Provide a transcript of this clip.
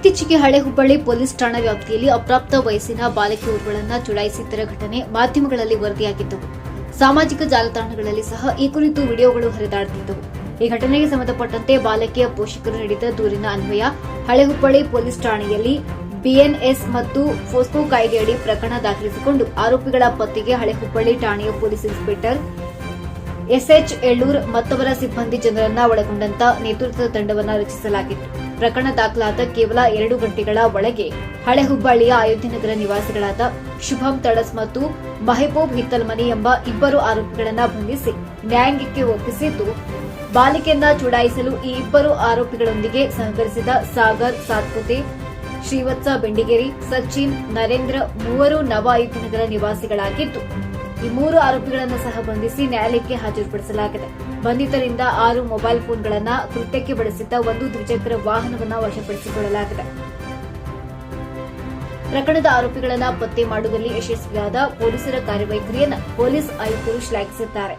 ಇತ್ತೀಚೆಗೆ ಹಳೆ ಹುಬ್ಬಳ್ಳಿ ಪೊಲೀಸ್ ಠಾಣಾ ವ್ಯಾಪ್ತಿಯಲ್ಲಿ ಅಪ್ರಾಪ್ತ ವಯಸ್ಸಿನ ಬಾಲಕಿಯರುಗಳನ್ನು ಚುಡಾಯಿಸಿದ್ದರ ಘಟನೆ ಮಾಧ್ಯಮಗಳಲ್ಲಿ ವರದಿಯಾಗಿತ್ತು. ಸಾಮಾಜಿಕ ಜಾಲತಾಣಗಳಲ್ಲಿ ಸಹ ಈ ಕುರಿತು ವಿಡಿಯೋಗಳು ಹರಿದಾಡುತ್ತಿದ್ದವು. ಈ ಘಟನೆಗೆ ಸಂಬಂಧಪಟ್ಟಂತೆ ಬಾಲಕಿಯ ಪೋಷಕರು ನೀಡಿದ ದೂರಿನ ಅನ್ವಯ, ಹಳೆ ಹುಬ್ಬಳ್ಳಿ ಪೊಲೀಸ್ ಠಾಣೆಯಲ್ಲಿ ಬಿಎನ್ಎಸ್ ಮತ್ತು ಫೋಸ್ಕೋ ಕಾಯ್ದೆಯಡಿ ಪ್ರಕರಣ ದಾಖಲಿಸಿಕೊಂಡು ಆರೋಪಿಗಳ ಪತ್ತೆಗೆ ಹಳೆ ಹುಬ್ಬಳ್ಳಿ ಠಾಣೆಯ police inspector S H Ellur ಮತ್ತವರ ಸಿಬ್ಬಂದಿ ಜನರನ್ನ ಒಳಗೊಂಡಂತ ನೇತೃತ್ವದ ತಂಡವನ್ನು ರಚಿಸಲಾಗಿತ್ತು. ಪ್ರಕರಣ ದಾಖಲಾದ ಕೇವಲ ಎರಡು ಗಂಟೆಗಳ ಒಳಗೆ ಹಳೆ ಹುಬ್ಬಳ್ಳಿಯ ಅಯೋಧ್ಯನಗರ ನಿವಾಸಿಗಳಾದ ಶುಭಂ ತಡಸ್ ಮತ್ತು ಮಹಬೂಬ್ ಹಿತ್ತಲ್ಮನಿ ಎಂಬ ಇಬ್ಬರು ಆರೋಪಿಗಳನ್ನ ಬಂಧಿಸಿ ನ್ಯಾಯಾಂಗಕ್ಕೆ ಒಪ್ಪಿಸಿದ್ದು, ಬಾಲಿಕೆಯನ್ನ ಚುಡಾಯಿಸಲು ಈ ಇಬ್ಬರು ಆರೋಪಿಗಳೊಂದಿಗೆ ಸಹಕರಿಸಿದ ಸಾಗರ್ ಸಾತ್ಪುತೆ, ಶ್ರೀವತ್ಸ ಬೆಂಡಿಗೇರಿ, ಸಚಿನ್, ನರೇಂದ್ರ ಮೂವರು ನವ ಅಯೋಧ್ಯನಗರ ನಿವಾಸಿಗಳಾಗಿದ್ದು ಈ ಮೂರು ಆರೋಪಿಗಳನ್ನು ಸಹ ಬಂಧಿಸಿ ನ್ಯಾಯಾಲಯಕ್ಕೆ ಹಾಜರುಪಡಿಸಲಾಗಿದೆ. ಬಂಧಿತರಿಂದ ಆರು ಮೊಬೈಲ್ ಫೋನ್ಗಳನ್ನು ಕೃತ್ಯಕ್ಕೆ ಬಳಸಿದ್ದ ಒಂದು ದ್ವಿಚಕ್ರ ವಾಹನವನ್ನು ವಶಪಡಿಸಿಕೊಳ್ಳಲಾಗಿದೆ. ಪ್ರಕರಣದ ಆರೋಪಿಗಳನ್ನು ಪತ್ತೆ ಮಾಡುವಲ್ಲಿ ಯಶಸ್ವಿಯಾದ ಪೊಲೀಸರ ಕಾರ್ಯವೈಖರಿಯನ್ನು ಪೊಲೀಸ್ ಆಯುಕ್ತರು ಶ್ಲಾಘಿಸಿದ್ದಾರೆ.